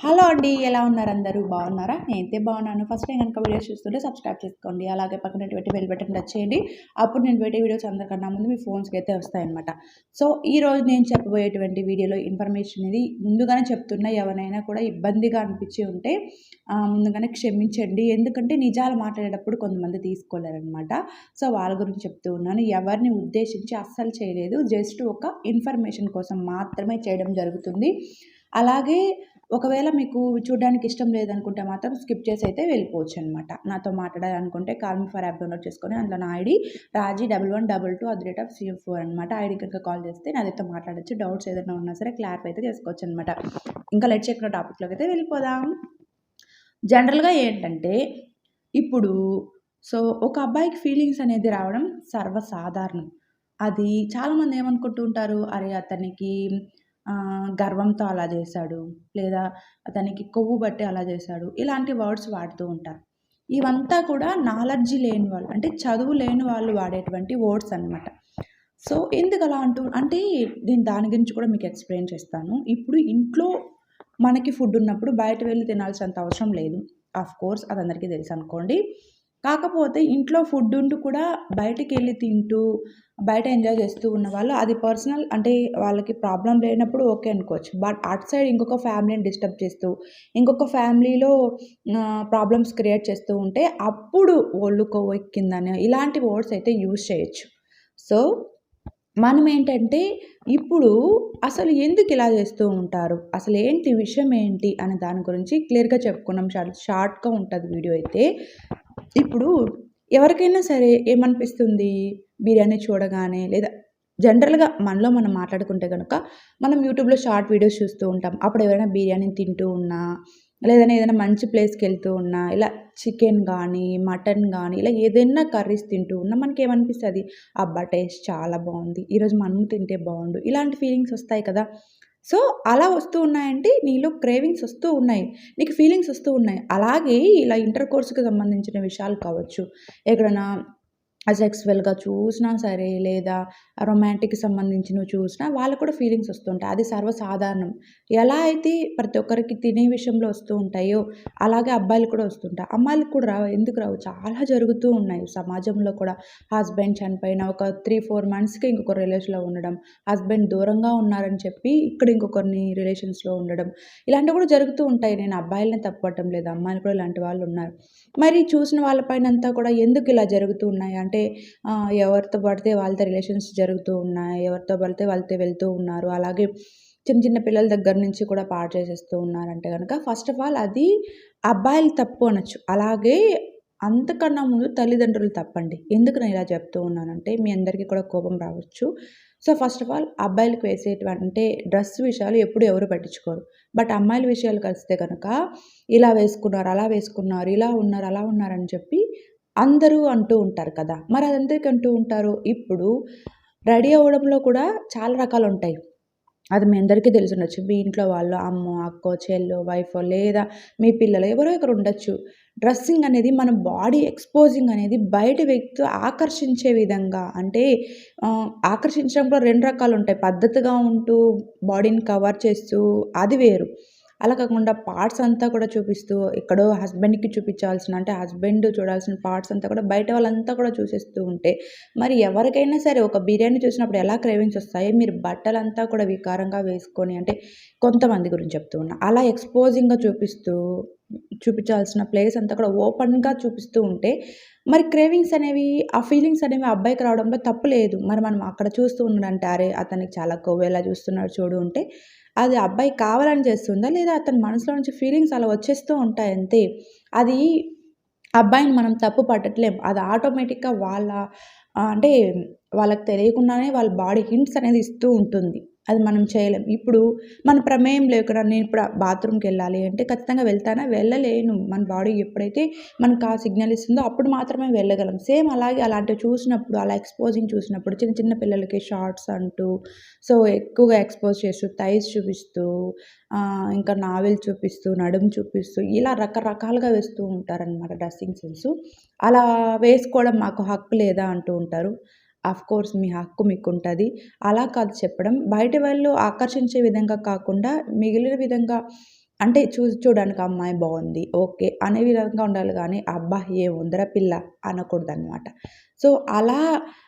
Hello అండి ఎలా ఉన్నారు అందరూ? బాగున్నారా? నేనైతే బాగున్నాను. ఫస్ట్ టైం కనుక వీడియోస్ చూస్తుంటే సబ్స్క్రైబ్ చేసుకోండి. అలాగే పక్కన పెట్టి బెల్ బటన్ టచ్ చేయండి. అప్పుడు నేను పెట్టే వీడియోస్ అందరికన్నా ముందు మీ ఫోన్స్కి అయితే వస్తాయన్నమాట. సో ఈ రోజు నేను చెప్పబోయేటువంటి వీడియోలో ఇన్ఫర్మేషన్ అనేది ముందుగానే చెప్తున్నా. ఎవరైనా కూడా ఇబ్బందిగా అనిపించి ఉంటే ముందుగానే క్షమించండి. ఎందుకంటే నిజాలు మాట్లాడేటప్పుడు కొంతమంది తీసుకోలేరనమాట సో వాళ్ళ గురించి చెప్తూ ఉన్నాను. ఎవరిని ఉద్దేశించి అస్సలు చేయలేదు. జస్ట్ ఒక ఇన్ఫర్మేషన్ కోసం మాత్రమే చేయడం జరుగుతుంది. అలాగే ఒకవేళ మీకు చూడడానికి ఇష్టం లేదనుకుంటే మాత్రం స్కిప్ చేసి అయితే వెళ్ళిపోవచ్చు అనమాట నాతో మాట్లాడాలనుకుంటే కాల్ ఫర్ యాప్ డౌన్లోడ్ చేసుకొని అందులో నా ID Raji double one double two at rate of CM four అనమాట ఐడి కనుక కాల్ చేస్తే నాదైతే మాట్లాడచ్చు. డౌట్స్ ఏదైనా ఉన్నా సరే క్లారిఫై అయితే చేసుకోవచ్చు అనమాట ఇంకా లెట్ చెక్కిన టాపిక్లోకి అయితే వెళ్ళిపోదాం. జనరల్గా ఏంటంటే ఇప్పుడు సో ఒక అబ్బాయికి ఫీలింగ్స్ అనేది రావడం సర్వసాధారణం. అది చాలామంది ఏమనుకుంటూ ఉంటారు? అరే అతనికి గర్వంతో అలా చేశాడు లేదా అతనికి కొవ్వు బట్టి అలా చేశాడు ఇలాంటి వర్డ్స్ వాడుతూ ఉంటారు. ఇవంతా కూడా నాలెడ్జ్ లేని వాళ్ళు అంటే చదువు లేని వాళ్ళు వాడేటువంటి వర్డ్స్ అన్నమాట. సో ఎందుకు అలా అంటూ అంటే నేను దాని గురించి కూడా మీకు ఎక్స్ప్లెయిన్ చేస్తాను. ఇప్పుడు ఇంట్లో మనకి ఫుడ్ ఉన్నప్పుడు బయట వెళ్ళి తినాల్సినంత అవసరం లేదు. ఆఫ్ కోర్స్ అది అందరికీ తెలుసు అనుకోండి. కాకపోతే ఇంట్లో ఫుడ్ ఉంటూ కూడా బయటికి వెళ్ళి తింటూ బయట ఎంజాయ్ చేస్తూ ఉన్న వాళ్ళు అది పర్సనల్ అంటే వాళ్ళకి ప్రాబ్లం లేనప్పుడు ఓకే అనుకోవచ్చు. బట్ అటు సైడ్ ఇంకొక ఫ్యామిలీని డిస్టర్బ్ చేస్తూ ఇంకొక ఫ్యామిలీలో ప్రాబ్లమ్స్ క్రియేట్ చేస్తూ ఉంటే అప్పుడు ఒళ్ళు ఎక్కిందని ఇలాంటి వర్డ్స్ అయితే యూజ్ చేయొచ్చు. సో మనం ఏంటంటే ఇప్పుడు అసలు ఎందుకు ఇలా చేస్తూ ఉంటారు? అసలు ఏంటి విషయం ఏంటి? అనే దాని గురించి క్లియర్గా చెప్పుకున్నాం. షార్ట్ షార్ట్గా ఉంటుంది వీడియో అయితే. ఇప్పుడు ఎవరికైనా సరే ఏమనిపిస్తుంది? బిర్యానీ చూడగానే లేదా జనరల్గా మనలో మనం మాట్లాడుకుంటే కనుక మనం యూట్యూబ్లో షార్ట్ వీడియోస్ చూస్తూ ఉంటాం. అప్పుడు ఎవరైనా బిర్యానీ తింటూ ఉన్నా లేదన్నా ఏదైనా మంచి ప్లేస్కి వెళ్తూ ఉన్నా ఇలా చికెన్ కానీ మటన్ కానీ ఇలా ఏదైనా కర్రీస్ తింటూ ఉన్నా మనకి ఏమనిపిస్తుంది అబ్బా టేస్ట్ చాలా బాగుంది. ఈరోజు మనము తింటే బాగుండు. ఇలాంటి ఫీలింగ్స్ వస్తాయి కదా. సో అలా వస్తూ ఉన్నాయంటే నీలో క్రేవింగ్స్ వస్తూ ఉన్నాయి. నీకు ఫీలింగ్స్ వస్తూ ఉన్నాయి. అలాగే ఇలా ఇంటర్ కోర్సుకి సంబంధించిన విషయాలు కావచ్చు. ఎక్కడైనా అసెక్స్వల్గా చూసినా సరే లేదా రొమాంటిక్కి సంబంధించినవి చూసినా వాళ్ళకు కూడా ఫీలింగ్స్ వస్తుంటాయి. అది సర్వసాధారణం. ఎలా అయితే ప్రతి ఒక్కరికి తినే విషయంలో వస్తూ ఉంటాయో అలాగే అబ్బాయిలు కూడా వస్తుంటాయి అమ్మాయిలకు కూడా రావు ఎందుకు రావు? చాలా జరుగుతూ ఉన్నాయి సమాజంలో కూడా. హస్బెండ్ చనిపోయిన ఒక త్రీ ఫోర్ మంత్స్కి ఇంకొక రిలేషన్లో ఉండడం హస్బెండ్ దూరంగా ఉన్నారని చెప్పి ఇక్కడ ఇంకొకరిని రిలేషన్స్లో ఉండడం ఇలాంటివి కూడా జరుగుతూ ఉంటాయి. నేను అబ్బాయిలనే తప్పటం లేదు అమ్మాయిలు కూడా ఇలాంటి వాళ్ళు ఉన్నారు. మరి చూసిన వాళ్ళపైన అంతా కూడా ఎందుకు ఇలా జరుగుతూ ఉన్నాయి అంటే ఎవరితో పడితే వాళ్ళతో రిలేషన్స్ జరుగుతూ ఉన్నాయి ఎవరితో పడితే వాళ్ళతో వెళ్తూ ఉన్నారు. అలాగే చిన్న చిన్న పిల్లల దగ్గర నుంచి కూడా పాడు చేసేస్తూ ఉన్నారంటే కనుక ఫస్ట్ ఆఫ్ ఆల్ అది అబ్బాయిలు తప్పు అనొచ్చు. అలాగే అంతకన్నా ముందు తల్లిదండ్రులు తప్పండి. ఎందుకు నేను ఇలా చెప్తూ ఉన్నానంటే మీ అందరికీ కూడా కోపం రావచ్చు. సో ఫస్ట్ ఆఫ్ ఆల్ అబ్బాయిలకు వేసేటువంటి అంటే డ్రెస్ విషయాలు ఎప్పుడు ఎవరు పట్టించుకోరు. బట్ అమ్మాయిల విషయాలు కలిస్తే కనుక ఇలా వేసుకున్నారు అలా వేసుకున్నారు ఇలా ఉన్నారు అలా ఉన్నారని చెప్పి అందరూ అంటూ ఉంటారు కదా. మరి అది అందరికీ అంటూ ఉంటారు? ఇప్పుడు రెడీ అవ్వడంలో కూడా చాలా రకాలు ఉంటాయి. అది మీ అందరికీ తెలిసి ఉండొచ్చు మీ ఇంట్లో వాళ్ళు అమ్మో అక్కో చెల్లో వైఫో లేదా మీ పిల్లలు ఎవరో ఒకరు ఉండొచ్చు. డ్రెస్సింగ్ అనేది మన బాడీ ఎక్స్పోజింగ్ అనేది బయట వ్యక్తి ఆకర్షించే విధంగా అంటే ఆకర్షించడంలో రెండు రకాలు ఉంటాయి. పద్ధతిగా ఉంటూ బాడీని కవర్ చేస్తూ అది వేరు. అలా కాకుండా పార్ట్స్ అంతా కూడా చూపిస్తూ ఎక్కడో హస్బెండ్కి చూపించాల్సిన అంటే హస్బెండ్ చూడాల్సిన పార్ట్స్ అంతా కూడా బయట వాళ్ళంతా కూడా చూసేస్తూ ఉంటే మరి ఎవరికైనా సరే ఒక బిర్యానీ చూసినప్పుడు ఎలా క్రేవింగ్స్ వస్తాయో? మీరు బట్టలంతా కూడా వికారంగా వేసుకొని అంటే కొంతమంది గురించి చెప్తూ ఉన్నా అలా ఎక్స్పోజింగ్గా చూపిస్తూ చూపించాల్సిన ప్లేస్ అంతా కూడా ఓపెన్గా చూపిస్తూ ఉంటే మరి క్రేవింగ్స్ అనేవి ఆ ఫీలింగ్స్ అనేవి ఆ అబ్బాయికి రావడంలో తప్పు లేదు. మరి మనం అక్కడ చూస్తూ ఉన్నాడంటే అరే అతనికి చాలా కొవ్వు ఎలా చూస్తున్నాడు చూడు ఉంటే అది అబ్బాయి కావాలని చేస్తుందా? లేదా అతని మనసులో నుంచి ఫీలింగ్స్ అలా వచ్చేస్తూ ఉంటాయి అంతే అది అబ్బాయిని మనం తప్పు పట్టట్లేం. అది ఆటోమేటిక్గా వాళ్ళ అంటే వాళ్ళకి తెలియకుండానే వాళ్ళ బాడీ హింట్స్ అనేది ఇస్తూ ఉంటుంది. అది మనం చేయలేం. ఇప్పుడు మన ప్రమేయం లేకుండా నేను ఇప్పుడు బాత్రూమ్కి వెళ్ళాలి అంటే ఖచ్చితంగా వెళ్తానా? వెళ్ళలేను. మన బాడీ ఎప్పుడైతే మనకు ఆ సిగ్నల్ ఇస్తుందో అప్పుడు మాత్రమే వెళ్ళగలం. సేమ్ అలాగే అలాంటివి చూసినప్పుడు అలా ఎక్స్పోజింగ్ చూసినప్పుడు చిన్న చిన్న పిల్లలకి షార్ట్స్ అంటూ సో ఎక్కువగా ఎక్స్పోజ్ చేస్తూ థైస్ చూపిస్తూ ఇంకా నావెల్ చూపిస్తూ నడుము చూపిస్తూ ఇలా రకరకాలుగా వేస్తూ ఉంటారనమాట డ్రెస్సింగ్ సెన్స్. అలా వేసుకోవడం మాకు హక్కు లేదా అంటూ ఉంటారు. కోర్స్ మీ హక్కు మీకు ఉంటుంది అలా కాదు చెప్పడం. బయట వాళ్ళు ఆకర్షించే విధంగా కాకుండా మిగిలిన విధంగా అంటే చూసి చూడడానికి అమ్మాయి బాగుంది ఓకే అనే విధంగా ఉండాలి కానీ అబ్బా ఏ ఉందరా పిల్ల అనకూడదు అనమాట సో అలా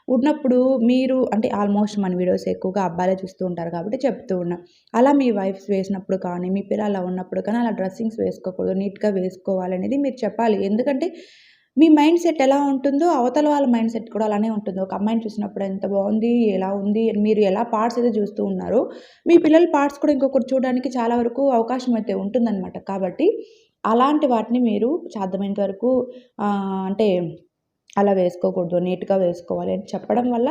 ఉన్నప్పుడు మీరు అంటే ఆల్మోస్ట్ మన వీడియోస్ ఎక్కువగా అబ్బాయిలే చూస్తూ ఉంటారు కాబట్టి చెప్తూ ఉన్నా. అలా మీ వైఫ్స్ వేసినప్పుడు కానీ మీ పిల్లలు అలా ఉన్నప్పుడు కానీ అలా డ్రెస్సింగ్స్ వేసుకోకూడదు నీట్గా వేసుకోవాలనేది మీరు చెప్పాలి. ఎందుకంటే మీ మైండ్ సెట్ ఎలా ఉంటుందో అవతల వాళ్ళ మైండ్ సెట్ కూడా అలానే ఉంటుంది. ఒక అమ్మాయిని చూసినప్పుడు ఎంత బాగుంది ఎలా ఉంది మీరు ఎలా పార్ట్స్ అయితే చూస్తూ ఉన్నారో మీ పిల్లల పార్ట్స్ కూడా ఇంకొకరు చూడడానికి చాలా వరకు అవకాశం అయితే ఉంటుందన్నమాట. కాబట్టి అలాంటి వాటిని మీరు సాధ్యమైనంత వరకు అంటే అలా వేసుకోకూడదు నీట్గా వేసుకోవాలి అని చెప్పడం వల్ల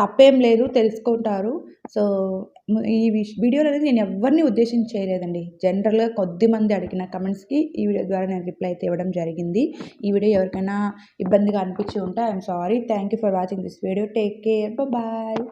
తప్పేం లేదు తెలుసుకుంటారు. సో ఈ వీడియోలు వీడియోలో అనేది నేను ఎవరిని ఉద్దేశించి చేయలేదండి. జనరల్గా కొద్దిమంది అడిగిన కమెంట్స్కి ఈ వీడియో ద్వారా నేను రిప్లై అయితే ఇవ్వడం జరిగింది. ఈ వీడియో ఎవరికైనా ఇబ్బందిగా అనిపించి ఉంటే I'm sorry thank you for watching this video. Take care. Bye